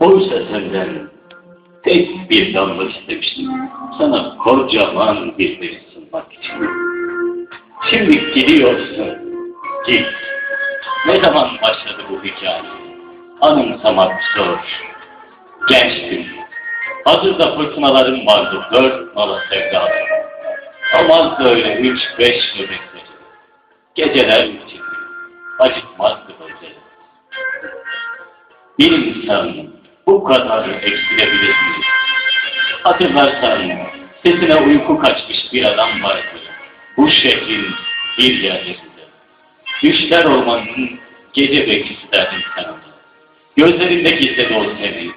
Oysa senden tek bir damla istemiştim. Sana kocaman bir deniz sunmak için. Şimdi gidiyorsun. Git. Ne zaman başladı bu hikaye? Anımsamak zor. Gençtim. Hazırda fırtınalarım vardı. Dört nala sevdalı. Olmazdı öyle üç beş nöbetleri. Geceler için acıtmazdı böyle. Bir insan bu kadar eksilebilir mi? Hatırlarsan sesine uyku kaçmış bir adam vardı. Bu şehrin bir yerlerinde. Düşler ormanının gece bekçisi derdin sana. Gözlerinde gizledi o seni.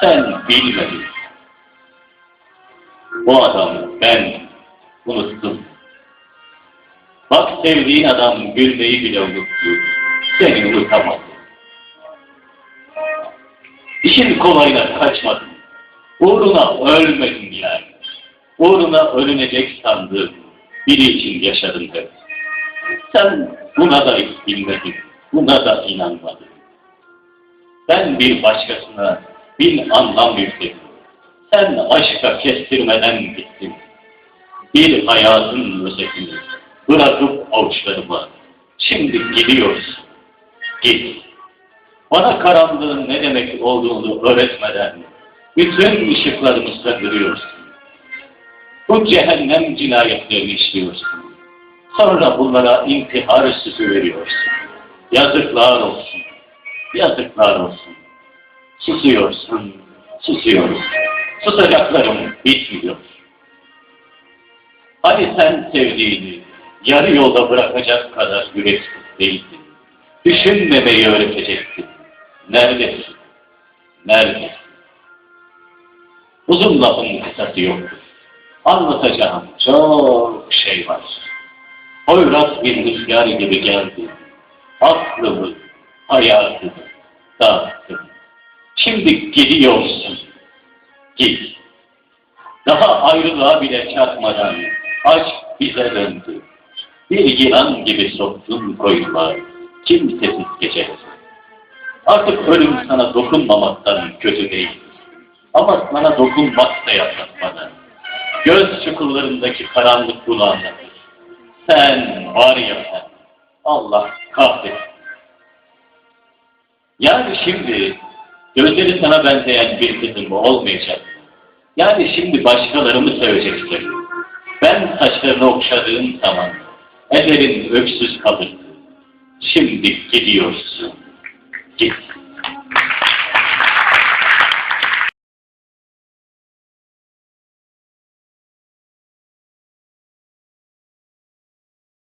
Sen bilmedin. Bu adamı ben unuttum. Bak sevdiğin adam gülmeyi bile unuttu. Seni unutamadı. İşin kolayına kaçmadın. Uğruna ölmedin yani. Uğruna ölünecek sandığın biri için yaşadın hep. Sen buna da bilmedin. Buna da inanmadın. Ben bir başkasına bin anlam yükledim. Sen aşka kestirmeden gittin. Bir hayatın özetini bırakıp avuçlarıma. Şimdi gidiyorsun. Git. Bana karanlığın ne demek olduğunu öğretmeden bütün ışıklarımı söndürüyorsun. Bu cehennem cinayetlerini işliyorsun. Sonra bunlara intihar süsü veriyorsun. Yazıklar olsun. Yazıklar olsun. Susuyorsun, susuyoruz. Susacaklarım bitmiyor. Hani sen sevdiğini yarı yolda bırakacak kadar yüreksiz değildin. Düşünmemeyi öğretecektin. Neredesin? Neredesin? Uzun lafın kısası yoktur. Anlatacağım çok şey var. Hoyrat bir rüzgar gibi geldi. Aklımı, hayatımı dağıttım. Şimdi gidiyorsun. Git. Daha ayrılığa bile çarpmadan aşk bize döndü. Bir yılan gibi soktun koyunlar. Kimsesiz gecesi. Artık ölüm sana dokunmamaktan kötü değil. Ama sana dokunmak da yapmak Göz çukurlarındaki karanlık bunu. Sen var ya sen. Allah kahretsin. Yani şimdi gözleri sana benzeyen bir kızım olmayacak. Yani şimdi başkalarımı seveceksin. Ben saçlarını okşadığım zaman ellerin öksüz kalırdı. Şimdi gidiyorsun.